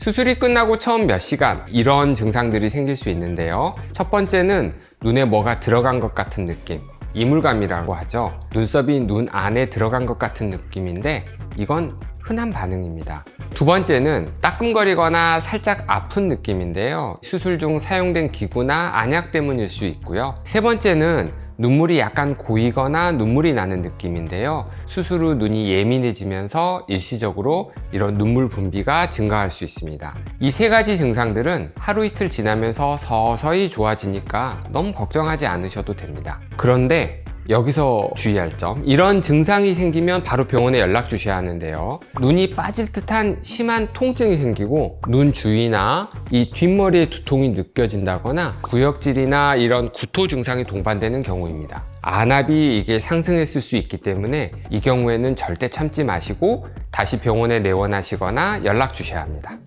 수술이 끝나고 처음 몇 시간 이런 증상들이 생길 수 있는데요. 첫 번째는 눈에 뭐가 들어간 것 같은 느낌. 이물감이라고 하죠. 눈썹이 눈 안에 들어간 것 같은 느낌인데 이건 흔한 반응입니다. 두 번째는 따끔거리거나 살짝 아픈 느낌인데요. 수술 중 사용된 기구나 안약 때문일 수 있고요. 세 번째는 눈물이 약간 고이거나 눈물이 나는 느낌인데요. 수술 후 눈이 예민해지면서 일시적으로 이런 눈물 분비가 증가할 수 있습니다. 이 세 가지 증상들은 하루 이틀 지나면서 서서히 좋아지니까 너무 걱정하지 않으셔도 됩니다. 그런데 여기서 주의할 점. 이런 증상이 생기면 바로 병원에 연락 주셔야 하는데요. 눈이 빠질 듯한 심한 통증이 생기고 눈 주위나 이 뒷머리에 두통이 느껴진다거나 구역질이나 이런 구토 증상이 동반되는 경우입니다. 안압이 이게 상승했을 수 있기 때문에 이 경우에는 절대 참지 마시고 다시 병원에 내원하시거나 연락 주셔야 합니다